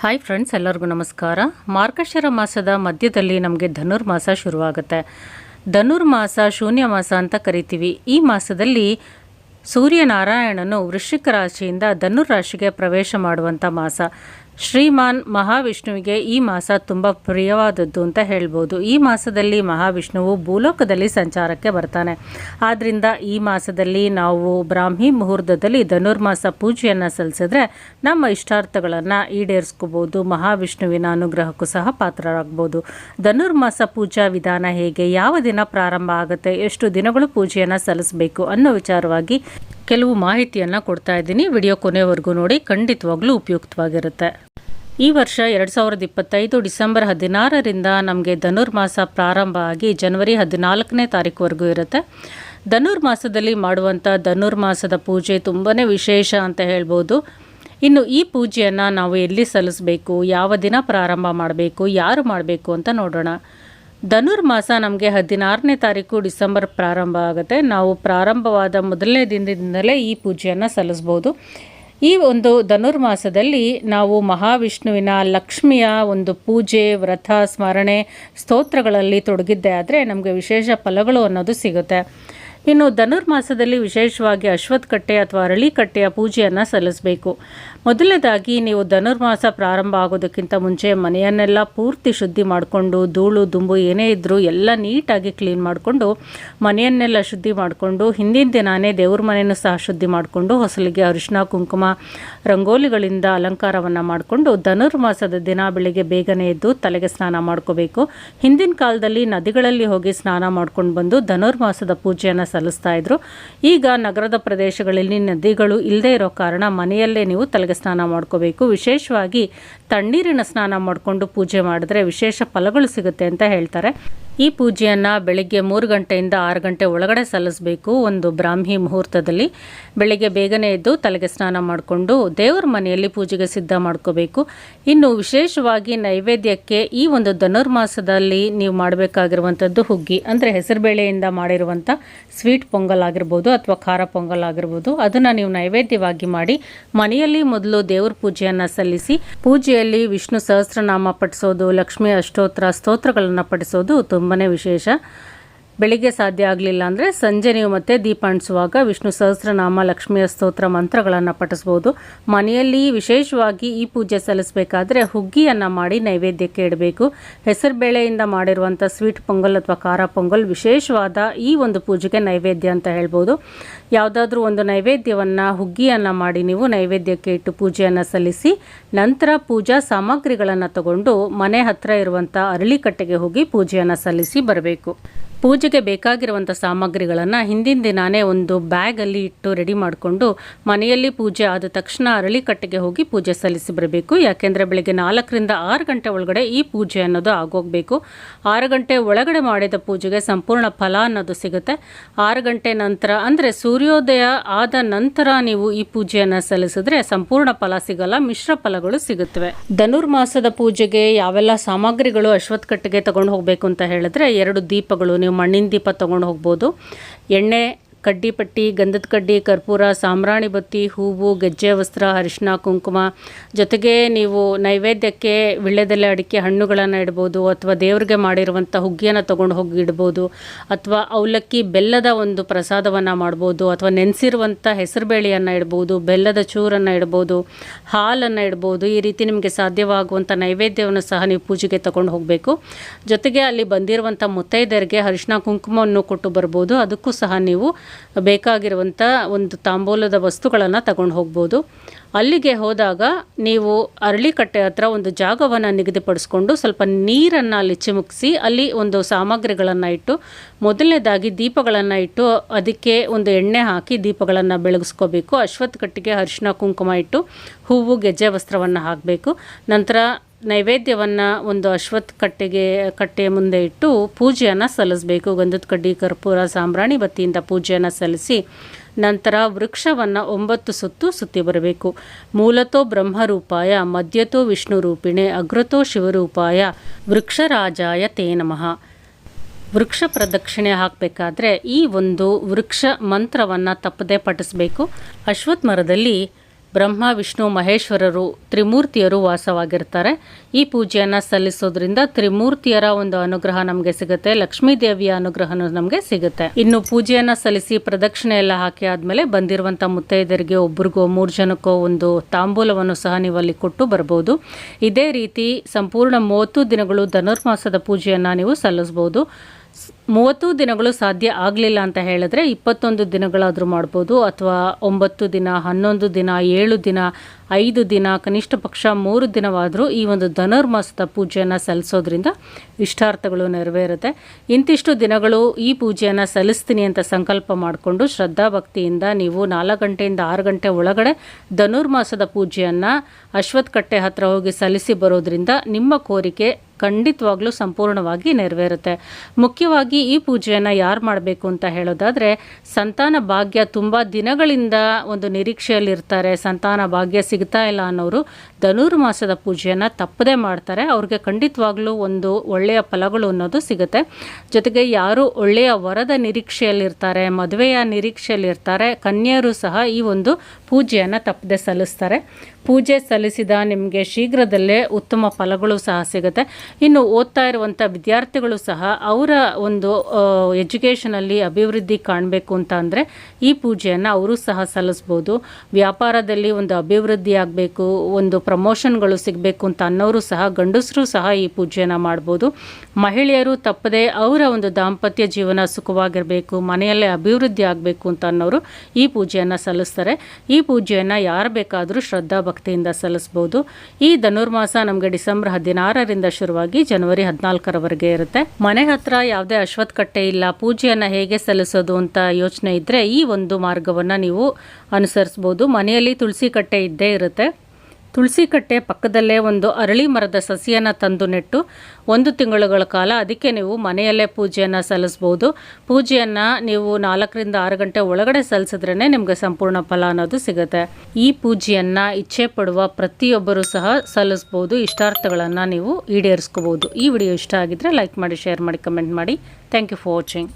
Hi friends ಎಲ್ಲರಿಗೂ ನಮಸ್ಕಾರ. ಮಾರ್ಗಶಿರ ಮಾಸದ ಮಧ್ಯದಲ್ಲಿ ನಮಗೆ ಧನುರ್ಮಾಸ ಶುರುವಾಗುತ್ತೆ. ಧನುರ್ಮಾಸ ಶೂನ್ಯ ಮಾಸ ಅಂತ ಕರಿತೀವಿ. ಈ ಮಾಸದಲ್ಲಿ ಸೂರ್ಯನಾರಾಯಣನು ವೃಶ್ಚಿಕ ರಾಶಿಯಿಂದ ಧನುರ್ ರಾಶಿಗೆ ಪ್ರವೇಶ ಮಾಡುವಂಥ ಮಾಸ. ಶ್ರೀಮಾನ್ ಮಹಾವಿಷ್ಣುವಿಗೆ ಈ ಮಾಸ ತುಂಬ ಪ್ರಿಯವಾದದ್ದು ಅಂತ ಹೇಳ್ಬೋದು. ಈ ಮಾಸದಲ್ಲಿ ಮಹಾವಿಷ್ಣುವು ಭೂಲೋಕದಲ್ಲಿ ಸಂಚಾರಕ್ಕೆ ಬರ್ತಾನೆ. ಆದ್ದರಿಂದ ಈ ಮಾಸದಲ್ಲಿ ನಾವು ಬ್ರಾಹ್ಮಿ ಮುಹೂರ್ತದಲ್ಲಿ ಧನುರ್ಮಾಸ ಪೂಜೆಯನ್ನು ಸಲ್ಲಿಸಿದ್ರೆ ನಮ್ಮ ಇಷ್ಟಾರ್ಥಗಳನ್ನು ಈಡೇರಿಸ್ಕೋಬೋದು. ಮಹಾವಿಷ್ಣುವಿನ ಅನುಗ್ರಹಕ್ಕೂ ಸಹ ಪಾತ್ರರಾಗ್ಬೋದು. ಧನುರ್ಮಾಸ ಪೂಜಾ ವಿಧಾನ ಹೇಗೆ, ಯಾವ ದಿನ ಪ್ರಾರಂಭ ಆಗುತ್ತೆ, ಎಷ್ಟು ದಿನಗಳು ಪೂಜೆಯನ್ನು ಸಲ್ಲಿಸಬೇಕು ಅನ್ನೋ ವಿಚಾರವಾಗಿ ಕೆಲವು ಮಾಹಿತಿಯನ್ನು ಕೊಡ್ತಾ ಇದ್ದೀನಿ. ವಿಡಿಯೋ ಕೊನೆವರೆಗೂ ನೋಡಿ, ಖಂಡಿತವಾಗ್ಲೂ ಉಪಯುಕ್ತವಾಗಿರುತ್ತೆ. ಈ ವರ್ಷ ಎರಡು ಸಾವಿರದ ಇಪ್ಪತ್ತೈದು ಡಿಸೆಂಬರ್ ಹದಿನಾರರಿಂದ ನಮಗೆ ಧನುರ್ಮಾಸ ಪ್ರಾರಂಭ ಆಗಿ ಜನವರಿ ಹದಿನಾಲ್ಕನೇ ತಾರೀಕುವರೆಗೂ ಇರುತ್ತೆ. ಧನುರ್ಮಾಸದಲ್ಲಿ ಮಾಡುವಂಥ ಧನುರ್ಮಾಸದ ಪೂಜೆ ತುಂಬಾ ವಿಶೇಷ ಅಂತ ಹೇಳ್ಬೋದು. ಇನ್ನು ಈ ಪೂಜೆಯನ್ನು ನಾವು ಎಲ್ಲಿ ಸಲ್ಲಿಸಬೇಕು, ಯಾವ ದಿನ ಪ್ರಾರಂಭ ಮಾಡಬೇಕು, ಯಾರು ಮಾಡಬೇಕು ಅಂತ ನೋಡೋಣ. ಧನುರ್ಮಾಸ ನಮಗೆ ಹದಿನಾರನೇ ತಾರೀಕು ಡಿಸೆಂಬರ್ ಪ್ರಾರಂಭ ಆಗುತ್ತೆ. ನಾವು ಪ್ರಾರಂಭವಾದ ಮೊದಲನೇ ದಿನದಿಂದಲೇ ಈ ಪೂಜೆಯನ್ನು ಸಲ್ಲಿಸ್ಬೋದು. ಈ ಒಂದು ಧನುರ್ಮಾಸದಲ್ಲಿ ನಾವು ಮಹಾವಿಷ್ಣುವಿನ ಲಕ್ಷ್ಮಿಯ ಒಂದು ಪೂಜೆ, ವ್ರತ, ಸ್ಮರಣೆ, ಸ್ತೋತ್ರಗಳಲ್ಲಿ ತೊಡಗಿದ್ದೆ ಆದರೆ ನಮಗೆ ವಿಶೇಷ ಫಲಗಳು ಅನ್ನೋದು ಸಿಗುತ್ತೆ. ಇನ್ನು ಧನುರ್ಮಾಸದಲ್ಲಿ ವಿಶೇಷವಾಗಿ ಅಶ್ವತ್ಥಕಟ್ಟೆ ಅಥವಾ ಅರಳಿಕಟ್ಟೆಯ ಪೂಜೆಯನ್ನು ಸಲ್ಲಿಸಬೇಕು. ಮೊದಲನೇದಾಗಿ ನೀವು ಧನುರ್ಮಾಸ ಪ್ರಾರಂಭ ಆಗೋದಕ್ಕಿಂತ ಮುಂಚೆ ಮನೆಯನ್ನೆಲ್ಲ ಪೂರ್ತಿ ಶುದ್ಧಿ ಮಾಡಿಕೊಂಡು ಧೂಳು, ದುಂಬು ಏನೇ ಇದ್ದರೂ ಎಲ್ಲ ನೀಟಾಗಿ ಕ್ಲೀನ್ ಮಾಡಿಕೊಂಡು ಮನೆಯನ್ನೆಲ್ಲ ಶುದ್ಧಿ ಮಾಡಿಕೊಂಡು ಹಿಂದಿನ ದಿನಾನೇ ದೇವ್ರ ಮನೆಯನ್ನು ಸಹ ಶುದ್ಧಿ ಮಾಡಿಕೊಂಡು ಹೊಸಲಿಗೆ ಅರಿಶಿನ ಕುಂಕುಮ, ರಂಗೋಲಿಗಳಿಂದ ಅಲಂಕಾರವನ್ನು ಮಾಡಿಕೊಂಡು ಧನುರ್ಮಾಸದ ದಿನ ಬೆಳಿಗ್ಗೆ ಬೇಗನೆ ಎದ್ದು ತಲೆಗೆ ಸ್ನಾನ ಮಾಡ್ಕೋಬೇಕು. ಹಿಂದಿನ ಕಾಲದಲ್ಲಿ ನದಿಗಳಲ್ಲಿ ಹೋಗಿ ಸ್ನಾನ ಮಾಡ್ಕೊಂಡು ಬಂದು ಧನುರ್ಮಾಸದ ಪೂಜೆಯನ್ನು ಸಲ್ಲಿಸ್ತಾ ಇದ್ರು. ಈಗ ನಗರದ ಪ್ರದೇಶಗಳಲ್ಲಿ ನದಿಗಳು ಇಲ್ಲದೇ ಇರೋ ಕಾರಣ ಮನೆಯಲ್ಲೇ ನೀವು ತಲೆಗೆ ಸ್ನಾನ ಮಾಡ್ಕೋಬೇಕು. ವಿಶೇಷವಾಗಿ ತಣ್ಣೀರಿನ ಸ್ನಾನ ಮಾಡಿಕೊಂಡು ಪೂಜೆ ಮಾಡಿದ್ರೆ ವಿಶೇಷ ಫಲಗಳು ಸಿಗುತ್ತೆ ಅಂತ ಹೇಳ್ತಾರೆ. ಈ ಪೂಜೆಯನ್ನು ಬೆಳಿಗ್ಗೆ ಮೂರು ಗಂಟೆಯಿಂದ ಆರು ಗಂಟೆ ಒಳಗಡೆ ಸಲ್ಲಿಸಬೇಕು ಒಂದು ಬ್ರಾಹ್ಮಿ ಮುಹೂರ್ತದಲ್ಲಿ. ಬೆಳಿಗ್ಗೆ ಬೇಗನೆ ಎದ್ದು ತಲೆಗೆ ಸ್ನಾನ ಮಾಡಿಕೊಂಡು ದೇವರ ಮನೆಯಲ್ಲಿ ಪೂಜೆಗೆ ಸಿದ್ಧ ಮಾಡ್ಕೋಬೇಕು. ಇನ್ನು ವಿಶೇಷವಾಗಿ ನೈವೇದ್ಯಕ್ಕೆ ಈ ಒಂದು ಧನುರ್ಮಾಸದಲ್ಲಿ ನೀವು ಮಾಡಬೇಕಾಗಿರುವಂಥದ್ದು ಹುಗ್ಗಿ, ಅಂದರೆ ಹೆಸರುಬೇಳೆಯಿಂದ ಮಾಡಿರುವಂಥ ಸ್ವೀಟ್ ಪೊಂಗಲ್ ಆಗಿರ್ಬೋದು ಅಥವಾ ಖಾರ ಪೊಂಗಲ್ ಆಗಿರ್ಬೋದು, ಅದನ್ನು ನೀವು ನೈವೇದ್ಯವಾಗಿ ಮಾಡಿ ಮನೆಯಲ್ಲಿ ಮೊದಲು ದೇವ್ರ ಪೂಜೆಯನ್ನು ಸಲ್ಲಿಸಿ, ಪೂಜೆಯಲ್ಲಿ ವಿಷ್ಣು ಸಹಸ್ರನಾಮ ಪಠಿಸೋದು, ಲಕ್ಷ್ಮೀ ಅಷ್ಟೋತ್ರ ಸ್ತೋತ್ರಗಳನ್ನು ಪಠಿಸೋದು ತುಂಬಾ ವಿಶೇಷ. ಬೆಳಿಗ್ಗೆ ಸಾಧ್ಯ ಆಗಲಿಲ್ಲ ಅಂದರೆ ಸಂಜೆ ನೀವು ಮತ್ತೆ ದೀಪ ಅಣಿಸುವಾಗ ವಿಷ್ಣು ಸಹಸ್ರನಾಮ, ಲಕ್ಷ್ಮಿಯ ಸ್ತೋತ್ರ, ಮಂತ್ರಗಳನ್ನು ಪಠಿಸ್ಬೋದು. ಮನೆಯಲ್ಲಿ ವಿಶೇಷವಾಗಿ ಈ ಪೂಜೆ ಸಲ್ಲಿಸಬೇಕಾದ್ರೆ ಹುಗ್ಗಿಯನ್ನು ಮಾಡಿ ನೈವೇದ್ಯಕ್ಕೆ ಇಡಬೇಕು. ಹೆಸರುಬೇಳೆಯಿಂದ ಮಾಡಿರುವಂಥ ಸ್ವೀಟ್ ಪೊಂಗಲ್ ಅಥವಾ ಖಾರ ಪೊಂಗಲ್ ವಿಶೇಷವಾದ ಈ ಒಂದು ಪೂಜೆಗೆ ನೈವೇದ್ಯ ಅಂತ ಹೇಳ್ಬೋದು. ಯಾವುದಾದ್ರೂ ಒಂದು ನೈವೇದ್ಯವನ್ನು, ಹುಗ್ಗಿಯನ್ನು ಮಾಡಿ ನೀವು ನೈವೇದ್ಯಕ್ಕೆ ಇಟ್ಟು ಪೂಜೆಯನ್ನು ಸಲ್ಲಿಸಿ, ನಂತರ ಪೂಜಾ ಸಾಮಗ್ರಿಗಳನ್ನು ತಗೊಂಡು ಮನೆ ಹತ್ತಿರ ಇರುವಂಥ ಅರಳಿಕಟ್ಟೆಗೆ ಹೋಗಿ ಪೂಜೆಯನ್ನು ಸಲ್ಲಿಸಿ ಬರಬೇಕು. ಪೂಜೆಗೆ ಬೇಕಾಗಿರುವಂಥ ಸಾಮಗ್ರಿಗಳನ್ನು ಹಿಂದಿನ ದಿನಾನೇ ಒಂದು ಬ್ಯಾಗಲ್ಲಿ ಇಟ್ಟು ರೆಡಿ ಮಾಡಿಕೊಂಡು ಮನೆಯಲ್ಲಿ ಪೂಜೆ ಆದ ತಕ್ಷಣ ಅರಳಿಕಟ್ಟೆಗೆ ಹೋಗಿ ಪೂಜೆ ಸಲ್ಲಿಸಿ ಬರಬೇಕು. ಯಾಕೆಂದರೆ ಬೆಳಗ್ಗೆ ನಾಲ್ಕರಿಂದ ಆರು ಗಂಟೆ ಒಳಗಡೆ ಈ ಪೂಜೆ ಅನ್ನೋದು ಆಗೋಗಬೇಕು. ಆರು ಗಂಟೆ ಒಳಗಡೆ ಮಾಡಿದ ಪೂಜೆಗೆ ಸಂಪೂರ್ಣ ಫಲ ಅನ್ನೋದು ಸಿಗುತ್ತೆ. ಆರು ಗಂಟೆ ನಂತರ, ಅಂದರೆ ಸೂರ್ಯೋದಯ ಆದ ನಂತರ ನೀವು ಈ ಪೂಜೆಯನ್ನು ಸಲ್ಲಿಸಿದ್ರೆ ಸಂಪೂರ್ಣ ಫಲ ಸಿಗಲ್ಲ, ಮಿಶ್ರ ಫಲಗಳು ಸಿಗುತ್ತವೆ. ಧನುರ್ಮಾಸದ ಪೂಜೆಗೆ ಯಾವೆಲ್ಲ ಸಾಮಗ್ರಿಗಳು ಅಶ್ವತ್ಥಕಟ್ಟೆಗೆ ತಗೊಂಡು ಹೋಗಬೇಕು ಅಂತ ಹೇಳಿದ್ರೆ ಎರಡು ದೀಪಗಳು ನೀವು ಮಣ್ಣಿನ ದೀಪ ತೊಗೊಂಡು ಹೋಗ್ಬೋದು. ಎಣ್ಣೆ ಕಡ್ಡಿ ಪಟ್ಟಿ ಗಂಧದ ಕಡ್ಡಿ, ಕರ್ಪೂರ ಸಾಮ್ರಾಣಿ ಬತ್ತಿ, ಹೂವು, ಗೆಜ್ಜೆ, ವಸ್ತ್ರ ಅರಿಶಿನ ಕುಂಕುಮ. ಜೊತೆಗೆ ನೀವು ನೈವೇದ್ಯಕ್ಕೆ ವಿಳ್ಯದೆಲೆ, ಅಡಿಕೆ ಹಣ್ಣುಗಳನ್ನು ಇಡ್ಬೋದು ಅಥವಾ ದೇವ್ರಿಗೆ ಮಾಡಿರುವಂಥ ಹುಗ್ಗಿಯನ್ನು ತೊಗೊಂಡು ಹೋಗಿ ಇಡ್ಬೋದು ಅಥವಾ ಅವಲಕ್ಕಿ ಬೆಲ್ಲದ ಒಂದು ಪ್ರಸಾದವನ್ನು ಮಾಡ್ಬೋದು ಅಥವಾ ನೆನೆಸಿರುವಂಥ ಹೆಸರುಬೇಳೆಯನ್ನು ಇಡ್ಬೋದು, ಬೆಲ್ಲದ ಚೂರನ್ನು ಇಡ್ಬೋದು, ಹಾಲನ್ನು ಇಡ್ಬೋದು. ಈ ರೀತಿ ನಿಮಗೆ ಸಾಧ್ಯವಾಗುವಂಥ ನೈವೇದ್ಯವನ್ನು ಸಹ ನೀವು ಪೂಜೆಗೆ ತಗೊಂಡು ಹೋಗಬೇಕು. ಜೊತೆಗೆ ಅಲ್ಲಿ ಬಂದಿರುವಂಥ ಮುತ್ತೈದೆಯರಿಗೆ ಅರಿಶಿನ ಕುಂಕುಮವನ್ನು ಕೊಟ್ಟು ಬರ್ಬೋದು. ಅದಕ್ಕೂ ಸಹ ನೀವು ಬೇಕಾಗಿರುವಂಥ ಒಂದು ತಾಂಬೂಲದ ವಸ್ತುಗಳನ್ನು ತಗೊಂಡು ಹೋಗ್ಬೋದು. ಅಲ್ಲಿಗೆ ಹೋದಾಗ ನೀವು ಅರಳಿಕಟ್ಟೆ ಹತ್ರ ಒಂದು ಜಾಗವನ್ನು ನಿಗದಿಪಡಿಸ್ಕೊಂಡು ಸ್ವಲ್ಪ ನೀರನ್ನು ಅಲ್ಲಿ ಚಿಮುಕಿಸಿ ಅಲ್ಲಿ ಒಂದು ಸಾಮಗ್ರಿಗಳನ್ನು ಇಟ್ಟು, ಮೊದಲನೇದಾಗಿ ದೀಪಗಳನ್ನು ಇಟ್ಟು ಅದಕ್ಕೆ ಒಂದು ಎಣ್ಣೆ ಹಾಕಿ ದೀಪಗಳನ್ನು ಬೆಳಗಿಸ್ಕೋಬೇಕು. ಅಶ್ವತ್ಥ ಕಟ್ಟಿಗೆ ಅರಿಶಿನ ಕುಂಕುಮ ಇಟ್ಟು ಹೂವು, ಗೆಜ್ಜೆ, ವಸ್ತ್ರವನ್ನು ಹಾಕಬೇಕು. ನಂತರ ನೈವೇದ್ಯವನ್ನು ಒಂದು ಅಶ್ವತ್ ಕಟ್ಟೆಗೆ, ಕಟ್ಟೆಯ ಮುಂದೆ ಇಟ್ಟು ಪೂಜೆಯನ್ನು ಸಲ್ಲಿಸಬೇಕು. ಗಂಧದ ಕಡ್ಡಿ, ಕರ್ಪೂರ, ಸಾಂಬ್ರಾಣಿ ಬತ್ತಿಯಿಂದ ಪೂಜೆಯನ್ನು ಸಲ್ಲಿಸಿ ನಂತರ ವೃಕ್ಷವನ್ನು ಒಂಬತ್ತು ಸುತ್ತು ಸುತ್ತಿ ಬರಬೇಕು. ಮೂಲತೋ ಬ್ರಹ್ಮರೂಪಾಯ, ಮಧ್ಯತೋ ವಿಷ್ಣು ರೂಪಿಣೆ ಅಗ್ರತೋ ಶಿವರೂಪಾಯ, ವೃಕ್ಷರಾಜಾಯ ತೇ ನಮಃ. ವೃಕ್ಷ ಪ್ರದಕ್ಷಿಣೆ ಹಾಕಬೇಕಾದ್ರೆ ಈ ಒಂದು ವೃಕ್ಷ ಮಂತ್ರವನ್ನು ತಪ್ಪದೆ ಪಠಿಸಬೇಕು. ಅಶ್ವತ್ಥ ಮರದಲ್ಲಿ ಬ್ರಹ್ಮ, ವಿಷ್ಣು, ಮಹೇಶ್ವರರು, ತ್ರಿಮೂರ್ತಿಯರು ವಾಸವಾಗಿರ್ತಾರೆ. ಈ ಪೂಜೆಯನ್ನು ಸಲ್ಲಿಸೋದ್ರಿಂದ ತ್ರಿಮೂರ್ತಿಯರ ಒಂದು ಅನುಗ್ರಹ ನಮಗೆ ಸಿಗುತ್ತೆ ಲಕ್ಷ್ಮೀ ದೇವಿಯ ಅನುಗ್ರಹನೂ ನಮಗೆ ಸಿಗುತ್ತೆ. ಇನ್ನು ಪೂಜೆಯನ್ನು ಸಲ್ಲಿಸಿ ಪ್ರದಕ್ಷಿಣೆ ಎಲ್ಲ ಹಾಕಿ ಆದಮೇಲೆ ಬಂದಿರುವಂಥ ಮುತ್ತೈದರಿಗೆ ಒಬ್ರಿಗೋ, ಮೂರು ಜನಕ್ಕೋ ಒಂದು ತಾಂಬೂಲವನ್ನು ಸಹ ನೀವು ಅಲ್ಲಿ ಕೊಟ್ಟು ಬರ್ಬೋದು. ಇದೇ ರೀತಿ ಸಂಪೂರ್ಣ ಮೂವತ್ತು ದಿನಗಳು ಧನುರ್ಮಾಸದ ಪೂಜೆಯನ್ನು ನೀವು ಸಲ್ಲಿಸ್ಬೋದು. ಮೂವತ್ತು ದಿನಗಳು ಸಾಧ್ಯ ಆಗಲಿಲ್ಲ ಅಂತ ಹೇಳಿದ್ರೆ ಇಪ್ಪತ್ತೊಂದು ದಿನಗಳಾದರೂ ಮಾಡ್ಬೋದು ಅಥವಾ ಒಂಬತ್ತು ದಿನ, ಹನ್ನೊಂದು ದಿನ, ಏಳು ದಿನ ಐದು ದಿನ, ಕನಿಷ್ಠ ಪಕ್ಷ ಮೂರು ದಿನವಾದರೂ ಈ ಒಂದು ಧನುರ್ಮಾಸದ ಪೂಜೆಯನ್ನು ಸಲ್ಲಿಸೋದ್ರಿಂದ ಇಷ್ಟಾರ್ಥಗಳು ನೆರವೇರುತ್ತೆ. ಇಂತಿಷ್ಟು ದಿನಗಳು ಈ ಪೂಜೆಯನ್ನು ಸಲ್ಲಿಸ್ತೀನಿ ಅಂತ ಸಂಕಲ್ಪ ಮಾಡಿಕೊಂಡು ಶ್ರದ್ಧಾಭಕ್ತಿಯಿಂದ ನೀವು ನಾಲ್ಕು ಗಂಟೆಯಿಂದ ಆರು ಗಂಟೆ ಒಳಗಡೆ ಧನುರ್ಮಾಸದ ಪೂಜೆಯನ್ನು ಅಶ್ವತ್ಕಟ್ಟೆ ಹತ್ರ ಹೋಗಿ ಸಲ್ಲಿಸಿ ಬರೋದ್ರಿಂದ ನಿಮ್ಮ ಕೋರಿಕೆ ಖಂಡಿತವಾಗ್ಲೂ ಸಂಪೂರ್ಣವಾಗಿ ನೆರವೇರುತ್ತೆ. ಮುಖ್ಯವಾಗಿ ಈ ಪೂಜೆಯನ್ನು ಯಾರು ಮಾಡಬೇಕು ಅಂತ ಹೇಳೋದಾದರೆ, ಸಂತಾನ ಭಾಗ್ಯ ತುಂಬ ದಿನಗಳಿಂದ ಒಂದು ನಿರೀಕ್ಷೆಯಲ್ಲಿರ್ತಾರೆ. ಸಂತಾನ ಭಾಗ್ಯ ಸಿಗ್ತಾ ಇಲ್ಲ ಅನ್ನೋರು ಧನುರ್ಮಾಸದ ಪೂಜೆಯನ್ನು ತಪ್ಪದೇ ಮಾಡ್ತಾರೆ. ಅವ್ರಿಗೆ ಖಂಡಿತವಾಗ್ಲೂ ಒಂದು ಒಳ್ಳೆಯ ಫಲಗಳು ಅನ್ನೋದು ಸಿಗುತ್ತೆ. ಜೊತೆಗೆ ಯಾರು ಒಳ್ಳೆಯ ವರದ ನಿರೀಕ್ಷೆಯಲ್ಲಿರ್ತಾರೆ, ಮದುವೆಯ ನಿರೀಕ್ಷೆಯಲ್ಲಿರ್ತಾರೆ, ಕನ್ಯರು ಸಹ ಈ ಒಂದು ಪೂಜೆಯನ್ನು ತಪ್ಪದೆ ಸಲ್ಲಿಸ್ತಾರೆ. ಪೂಜೆ ಸಲ್ಲಿಸಿದ ನಿಮಗೆ ಶೀಘ್ರದಲ್ಲೇ ಉತ್ತಮ ಫಲಗಳು ಸಹ ಸಿಗುತ್ತೆ. ಇನ್ನು ಓದ್ತಾ ಇರುವಂಥ ವಿದ್ಯಾರ್ಥಿಗಳು ಸಹ ಅವರ ಒಂದು ಎಜುಕೇಷನಲ್ಲಿ ಅಭಿವೃದ್ಧಿ ಕಾಣಬೇಕು ಅಂತ ಅಂದರೆ ಈ ಪೂಜೆಯನ್ನು ಅವರು ಸಹ ಸಲ್ಲಿಸ್ಬೋದು. ವ್ಯಾಪಾರದಲ್ಲಿ ಒಂದು ಅಭಿವೃದ್ಧಿ ಆಗಬೇಕು, ಒಂದು ಪ್ರಮೋಷನ್ಗಳು ಸಿಗಬೇಕು ಅಂತ ಅನ್ನೋರು ಸಹ, ಗಂಡಸರು ಸಹ ಈ ಪೂಜೆಯನ್ನು ಮಾಡ್ಬೋದು. ಮಹಿಳೆಯರು ತಪ್ಪದೆ ಅವರ ಒಂದು ದಾಂಪತ್ಯ ಜೀವನ ಸುಖವಾಗಿರಬೇಕು, ಮನೆಯಲ್ಲೇ ಅಭಿವೃದ್ಧಿ ಆಗಬೇಕು ಅಂತ ಅನ್ನೋರು ಈ ಪೂಜೆಯನ್ನು ಸಲ್ಲಿಸ್ತಾರೆ. ಈ ಪೂಜೆಯನ್ನು ಯಾರು ಬೇಕಾದರೂ ಶ್ರದ್ಧಾ ಭಕ್ತಿಯಿಂದ ಸಲ್ಲಿಸ್ಬೋದು. ಈ ಧನುರ್ಮಾಸ ನಮಗೆ ಡಿಸೆಂಬರ್ ಹದಿನಾರರಿಂದ ಶುರುವಾಗಿ ಜನವರಿ ಹದಿನಾಲ್ಕರವರೆಗೆ ಇರುತ್ತೆ. ಮನೆ ಹತ್ರ ಯಾವುದೇ ಅಶ್ವತ್ ಕಟ್ಟೆ ಇಲ್ಲ, ಪೂಜೆಯನ್ನು ಹೇಗೆ ಸಲ್ಲಿಸೋದು ಅಂತ ಯೋಚನೆ ಇದ್ದರೆ ಈ ಒಂದು ಮಾರ್ಗವನ್ನು ನೀವು ಅನುಸರಿಸ್ಬೋದು. ಮನೆಯಲ್ಲಿ ತುಳಸಿ ಕಟ್ಟೆ ಇದ್ದೇ ಇರುತ್ತೆ. ತುಳಸಿ ಕಟ್ಟೆ ಪಕ್ಕದಲ್ಲೇ ಒಂದು ಅರಳಿ ಮರದ ಸಸಿಯನ್ನು ತಂದು ನೆಟ್ಟು ಒಂದು ತಿಂಗಳುಗಳ ಕಾಲ ಅದಕ್ಕೆ ನೀವು ಮನೆಯಲ್ಲೇ ಪೂಜೆಯನ್ನು ಸಲ್ಲಿಸ್ಬೋದು. ಪೂಜೆಯನ್ನು ನೀವು ನಾಲ್ಕರಿಂದ ಆರು ಗಂಟೆ ಒಳಗಡೆ ಸಲ್ಲಿಸಿದ್ರೇ ನಿಮಗೆ ಸಂಪೂರ್ಣ ಫಲ ಅನ್ನೋದು ಸಿಗುತ್ತೆ. ಈ ಪೂಜೆಯನ್ನು ಇಚ್ಛೆ ಪಡುವ ಪ್ರತಿಯೊಬ್ಬರು ಸಹ ಸಲ್ಲಿಸ್ಬೋದು. ಇಷ್ಟಾರ್ಥಗಳನ್ನು ನೀವು ಈಡೇರಿಸ್ಕೋಬೋದು. ಈ ವಿಡಿಯೋ ಇಷ್ಟ ಆಗಿದ್ದರೆ ಲೈಕ್ ಮಾಡಿ, ಶೇರ್ ಮಾಡಿ, ಕಮೆಂಟ್ ಮಾಡಿ. Thank you for watching